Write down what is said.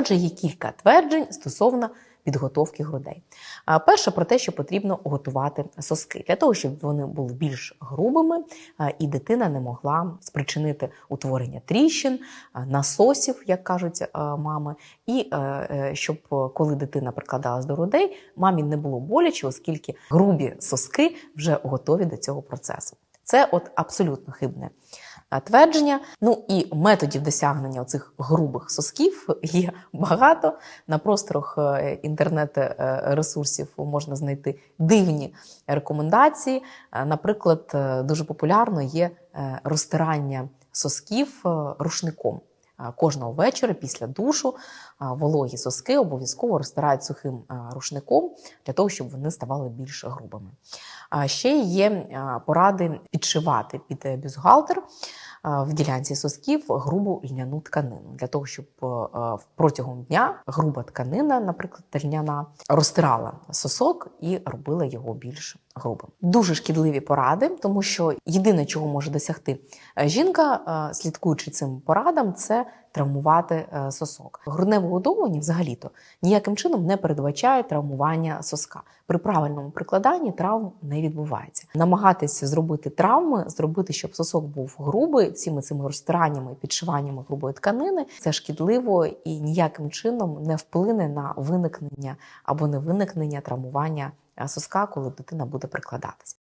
Отже, є кілька тверджень стосовно підготовки грудей. Перше про те, що потрібно готувати соски для того, щоб вони були більш грубими, і дитина не могла спричинити утворення тріщин, насосів, як кажуть мами, і е, е, щоб е, коли дитина прикладалась до грудей, мамі не було боляче, оскільки грубі соски вже готові до цього процесу. Це от абсолютно хибне е, твердження. Ну і методів досягнення цих грубих сосків є багато. На просторах е, інтернет-ресурсів можна знайти дивні рекомендації. Е, Наприклад, е, дуже популярно є е, розтирання сосків е, рушником. Кожного вечора після душу вологі соски обов'язково розтирають сухим рушником для того, щоб вони ставали більш грубими. А ще є поради підшивати під бюзгалтер. е, в ділянці сосків грубу льняну тканину для того, щоб е, е, протягом дня груба тканина, наприклад, льняна, розтирала сосок і робила його більш грубим. Дуже шкідливі поради, тому що єдине, чого може досягти е, жінка, е, слідкуючи цим порадам, це травмувати е, сосок. Грудне вигодовування взагалі-то ніяким чином не передбачає травмування соска. При правильному прикладанні травм не відбувається. Намагатися зробити травми, зробити, щоб сосок був грубий, всіми цими розтираннями, підшиваннями грубої тканини, це шкідливо і ніяким чином не вплине на виникнення або не виникнення травмування е, соска, коли дитина буде прикладатися.